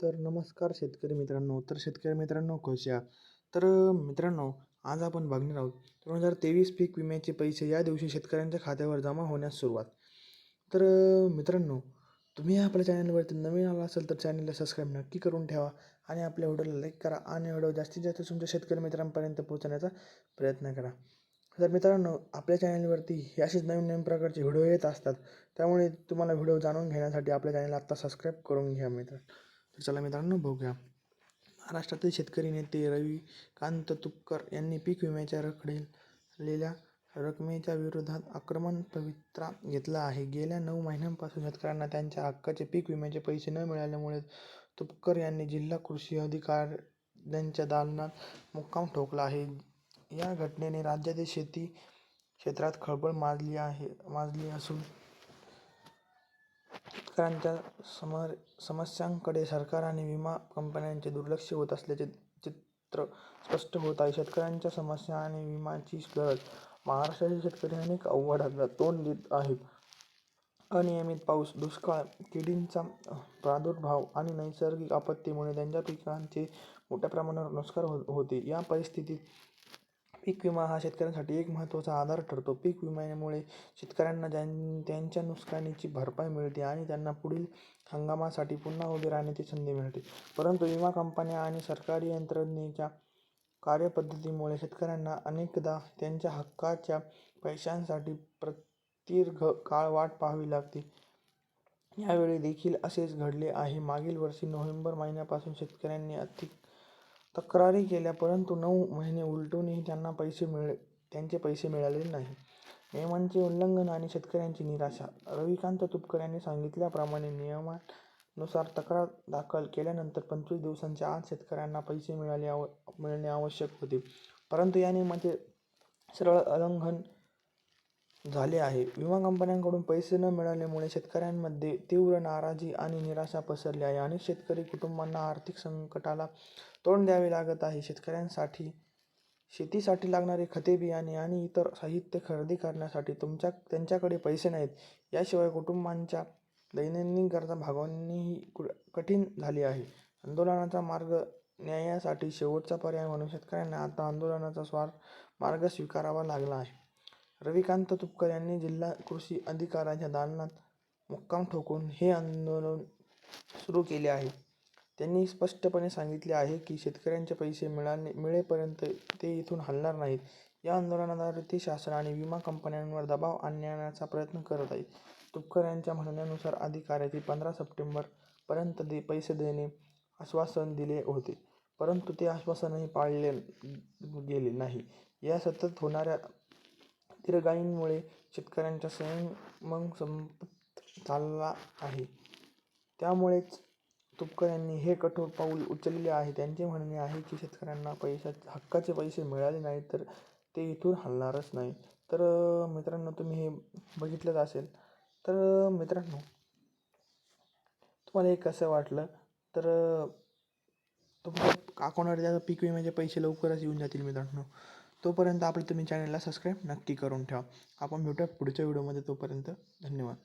तर नमस्कार शेतकरी मित्रांनो. तर शेतकरी मित्रांनो कसे तर मित्रांनो आज आपण बघणार आहोत दोन हजार तेवीस पीक विम्याचे पैसे या दिवशी शेतकऱ्यांच्या खात्यावर जमा होण्यास सुरुवात. तर मित्रांनो तुम्ही आपल्या चॅनलवरती नवीन आला असेल तर चॅनलला सबस्क्राईब नक्की करून ठेवा आणि आपल्या व्हिडिओला लाईक करा आणि व्हिडिओ जास्तीत जास्त तुमच्या शेतकरी मित्रांपर्यंत पोहोचण्याचा प्रयत्न करा. तर मित्रांनो आपल्या चॅनलवरती हे असेच नवीन नवीन प्रकारचे व्हिडिओ येत असतात. त्यामुळे तुम्हाला व्हिडिओ जाणून घेण्यासाठी आपल्या चॅनलला आत्ता सबस्क्राईब करून घ्या मित्र. तर चला मित्रांनो बघूया. महाराष्ट्रातील शेतकरी नेते रविकांत तुपकर यांनी पीक विम्याच्या रखडलेल्या रकमेच्या विरोधात आक्रमण पवित्रा घेतला आहे. गेल्या नऊ महिन्यांपासून शेतकऱ्यांना त्यांच्या हक्काचे पीक विम्याचे पैसे न मिळाल्यामुळे तुपकर यांनी जिल्हा कृषी अधिकाऱ्यांच्या दालनात मुक्काम ठोकला आहे. या घटनेने राज्यातील शेती क्षेत्रात खळबळ माजली आहे माजली असून शेतकऱ्यांच्या समर समस्यांकडे सरकार आणि विमा कंपन्यांचे दुर्लक्ष होत असल्याचे चित्र स्पष्ट होत आहे. शेतकऱ्यांच्या समस्या आणि विमाची गरज महाराष्ट्राचे शेतकरी अनेक आव्हानांना तोंड देत आहेत. अनियमित पाऊस दुष्काळ किडींचा प्रादुर्भाव आणि नैसर्गिक आपत्तीमुळे त्यांच्या पिकांचे मोठ्या प्रमाणावर नुकसान हो होते. या परिस्थितीत पीक विमा हा शेतकऱ्यांसाठी एक महत्त्वाचा आधार ठरतो. पीक विम्यामुळे शेतकऱ्यांना ज्यां त्यांच्या नुकसानीची भरपाई मिळते आणि त्यांना पुढील हंगामासाठी पुन्हा उभे राहण्याची संधी मिळते. परंतु विमा कंपन्या आणि सरकारी यंत्रणेच्या कार्यपद्धतीमुळे शेतकऱ्यांना अनेकदा त्यांच्या हक्काच्या पैशांसाठी प्रदीर्घ काळ वाट पाहावी लागते. यावेळी देखील असेच घडले आहे. मागील वर्षी नोव्हेंबर महिन्यापासून शेतकऱ्यांनी अधिक तक्रारी केल्या परंतु नऊ महिने उलटूनही त्यांना पैसे मिळ त्यांचे पैसे मिळाले नाही. नियमांचे उल्लंघन आणि शेतकऱ्यांची निराशा. रविकांत तुपकर यांनी सांगितल्याप्रमाणे नियमानुसार तक्रार दाखल केल्यानंतर पंचवीस दिवसांच्या आत शेतकऱ्यांना पैसे मिळाले आव मिळणे आवश्यक होते. परंतु या नियमाचे सरळ उल्लंघन झाले आहे. विमा कंपन्यांकडून पैसे न मिळाल्यामुळे शेतकऱ्यांमध्ये तीव्र नाराजी आणि निराशा पसरली आहे. अनेक शेतकरी कुटुंबांना आर्थिक संकटाला तोंड द्यावे लागत आहे. शेतकऱ्यांसाठी शेतीसाठी लागणारे खते बियाणे आणि इतर साहित्य खरेदी करण्यासाठी तुमच्या त्यांच्याकडे पैसे नाहीत. याशिवाय कुटुंबांच्या दैनंदिन गरजा भागवणेही कठीण झाली आहे. आंदोलनाचा मार्ग न्यायासाठी शेवटचा पर्याय म्हणून शेतकऱ्यांना आता आंदोलनाचा स्वार मार्ग स्वीकारावा लागला आहे. रविकांत तुपकर यांनी जिल्हा कृषी अधिकाऱ्यांच्या दालनात मुक्काम ठोकून हे आंदोलन सुरू केले आहे. त्यांनी स्पष्टपणे सांगितले आहे की शेतकऱ्यांचे पैसे मिळाले मिळेपर्यंत ते इथून हलणार नाहीत. या आंदोलनाद्वारे ते शासन आणि विमा कंपन्यांवर दबाव आणण्याचा प्रयत्न करत आहेत. तुपकर यांच्या म्हणण्यानुसार अधिकाऱ्याची पंधरा सप्टेंबरपर्यंत दे पैसे देणे आश्वासन दिले होते परंतु ते आश्वासनही पाळले गेले नाही. या सतत होणाऱ्या दीर्घाईमुळे शेतकऱ्यांचा संयम संपत चालला आहे. त्यामुळेच तुपकर यांनी हे कठोर पाऊल उचलले आहे. त्यांचे म्हणणे आहे की शेतकऱ्यांना पैशा हक्काचे पैसे मिळाले नाही तर ते इथून हलणारच नाही. तर मित्रांनो तुम्ही हे बघितलंच असेल. तर मित्रांनो तुम्हाला हे कसं वाटलं? तर तुम्हाला अकाउंटवर त्याचं पीक विम्याचे पैसे लवकरच येऊन जातील मित्रांनो. तोपर्यंत आपलं तुम्ही चॅनलला सबस्क्राईब नक्की करून ठेवा. आपण भेटूया पुढच्या व्हिडिओमध्ये. तोपर्यंत धन्यवाद.